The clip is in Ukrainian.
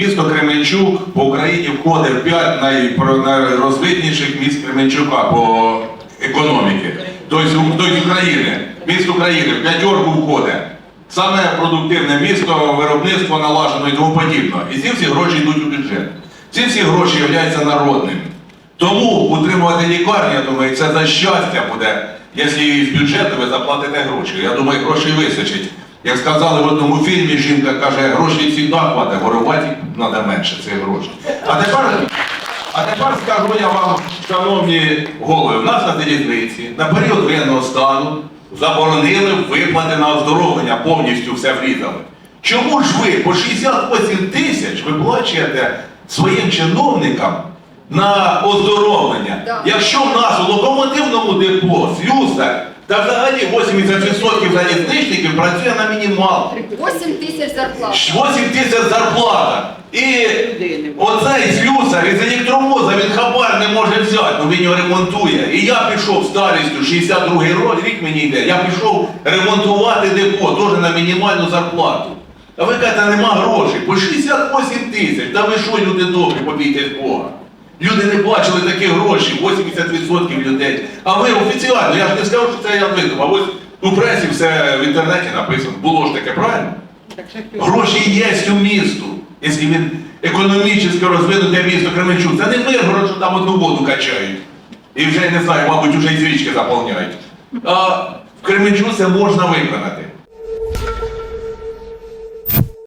Місто Кременчук по Україні входить в 5 найрозвитніших міст Кременчука по економіки. Тобто, України. Місто України в п'ятерку входить. Саме продуктивне місто, виробництво налажено і тому подібне. І ці всі гроші йдуть у бюджет. Ці всі гроші являються народними. Тому утримувати лікарню, я думаю, це за щастя буде, якщо з бюджету ви заплатите гроші. Я думаю, грошей вистачить. Як сказали в одному фільмі, жінка каже, грошей завжди хватить, горувати треба менше цих грошей. А тепер, а тепер скажу я вам, шановні голови, в нас на залізниці на період воєнного стану заборонили виплати на оздоровлення, повністю все врізали. Чому ж ви по 68 тисяч виплачуєте своїм чиновникам на оздоровлення? Да. Якщо в нас у локомотивному депо, слюсар, та взагалі 80% залізничників працює на мінімалку. 8 тисяч зарплат. 8 тисяч зарплата. І оцей слюсар із електровоза він хабар не може взяти, бо він його ремонтує. І я пішов старістю, 62-й рок, рік мені йде, я пішов ремонтувати депо, теж на мінімальну зарплату. А ви кажете, нема грошей. По 68 тисяч. Та ви що, люди добрі, побійтесь Бога. Люди не бачили такі гроші, 80% людей. А ви офіціально, я ж не сказав, що це я видумав. Ось у пресі все в інтернеті написано. Було ж таке, правильно? Гроші є у місту, якщо він економічно розвинуте місто Кременчук. Це не Миргород, що там одну воду качають. І вже не знаю, мабуть, вже і звічки заповняють. А в Кременчуці можна виконати.